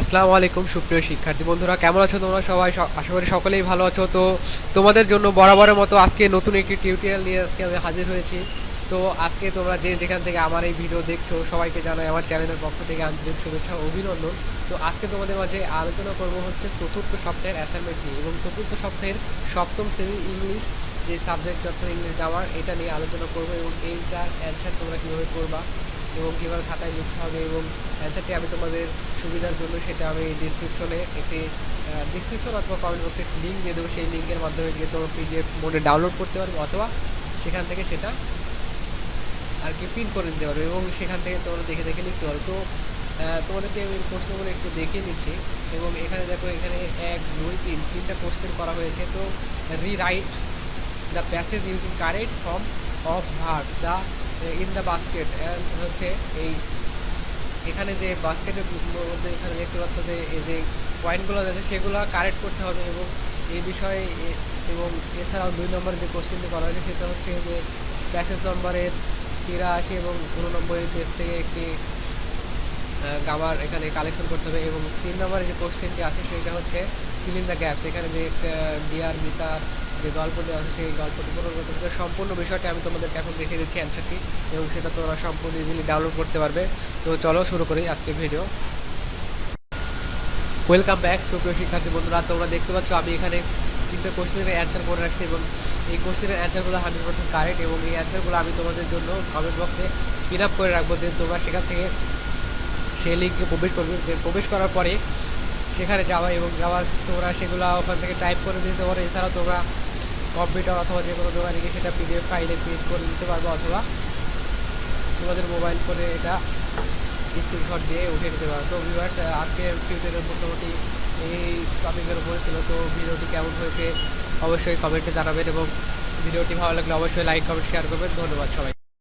আসসালামু আলাইকুম, সুপ্রিয় শিক্ষার্থী বন্ধুরা, কেমন আছো তোমরা সবাই? আশা করি সকলেই ভালো আছো। তো তোমাদের জন্য বরাবরের মতো আজকে নতুন একটি টিউটোরিয়াল নিয়ে আজকে আমি হাজির হয়েছি। তো আজকে তোমরা যে যেখান থেকে আমার এই ভিডিও দেখছ, সবাইকে জানাই আমার চ্যানেলের পক্ষ থেকে আন্তরিক শুভেচ্ছা অভিনন্দন। তো আজকে তোমাদের মাঝে আলোচনা করব হচ্ছে চতুর্থ সপ্তাহের অ্যাসাইনমেন্ট নিয়ে এবং চতুর্থ সপ্তাহের সপ্তম শ্রেণির ইংলিশ যে সাবজেক্ট অর্থাৎ ইংলিশ গ্রামার এটা নিয়ে আলোচনা করব এবং এইটার অ্যান্সার তোমরা কীভাবে করবা। এবং কীভাবে খাতায় লিখতে হবে এবং অ্যান্সারটি আমি তোমাদের সুবিধার জন্য সেটা আমি ডিসক্রিপশনে একটি ডিসক্রিপশন অথবা কমেন্ট বক্সে লিঙ্ক দিয়ে দেবো। সেই লিঙ্কের মাধ্যমে গিয়ে তোমরা পিডিএফ মোডে ডাউনলোড করতে পারবে অথবা সেখান থেকে সেটা আর কি প্রিন্ট করে দিতে পারবে এবং সেখান থেকে তোমরা দেখে দেখে লিখতে পারবে তো তোমাদেরকে আমি প্রশ্নগুলো একটু দেখিয়ে নিচ্ছি এবং এখানে দেখো, এখানে এক, দুই, তিন, তিনটা কোশ্চেন করা হয়েছে। তো rewrite the passage using correct form of verb the in the basket হচ্ছে এই, এখানে যে বাস্কেটের মধ্যে এখানে দেখতে পাচ্ছ যে, এই যে পয়েন্টগুলো আছে, সেগুলো কারেক্ট করতে হবে এবং এই বিষয়ে এবং এছাড়াও দুই নম্বরে যে কোশ্চেনটি করা হয়েছে, সেটা হচ্ছে যে প্যাসেজ নম্বরের তিরাশি এবং উননব্বই পেজ থেকে একটি গামার এখানে কালেকশন করতে হবে এবং তিন নম্বরে যে কোশ্চেনটি আছে, সেটা হচ্ছে ফিল দ্য গ্যাপস এখানে যে ডিয়ার মিতার যে গল্প দেওয়া আছে, সেই গল্পটি পূরণ করতে হবে। তো সম্পূর্ণ বিষয়টি আমি তোমাদেরকে এখন দেখে দিচ্ছি অ্যান্সারটি এবং সেটা তোমরা সম্পূর্ণ ইজিলি ডাউনলোড করতে পারবে। তো চলো শুরু করি আজকে ভিডিও ওয়েলকাম ব্যাক সুপ্রিয় শিক্ষার্থী বন্ধুরা, তোমরা দেখতে পাচ্ছ আমি এখানে তিনটে কোশ্চেনের অ্যান্সার করে রাখছি এবং এই কোশ্চেনের অ্যান্সারগুলো হান্ড্রেড পার্সেন্ট কারেক্ট এবং এই অ্যান্সারগুলো আমি তোমাদের জন্য কমেন্ট বক্সে ফিল আপ করে রাখব। দেন তোমরা সেখান থেকে সেই লিঙ্কে প্রবেশ করবে। প্রবেশ করার পরে সেখানে যাওয়া এবং যাওয়ার তোমরা সেগুলো ওখান থেকে টাইপ করে দিতে পারো। এছাড়াও তোমরা কম্পিউটার অথবা যে কোনো দোকানে গিয়ে সেটা পিডিএফ ফাইলে প্রিন্ট করে নিতে পারব অথবা তোমাদের মোবাইল ফোনে এটা স্ক্রিনশট দিয়ে উঠে নিতে পারো। তো ভিউয়ার্স আজকের টিউটোরিয়াল মোটামুটি এই টপিকের উপরে ছিল। তো ভিডিওটি কেমন হয়েছে অবশ্যই কমেন্টে জানাবেন এবং ভিডিওটি ভালো লাগলে অবশ্যই লাইক কমেন্ট শেয়ার করবেন। ধন্যবাদ সবাই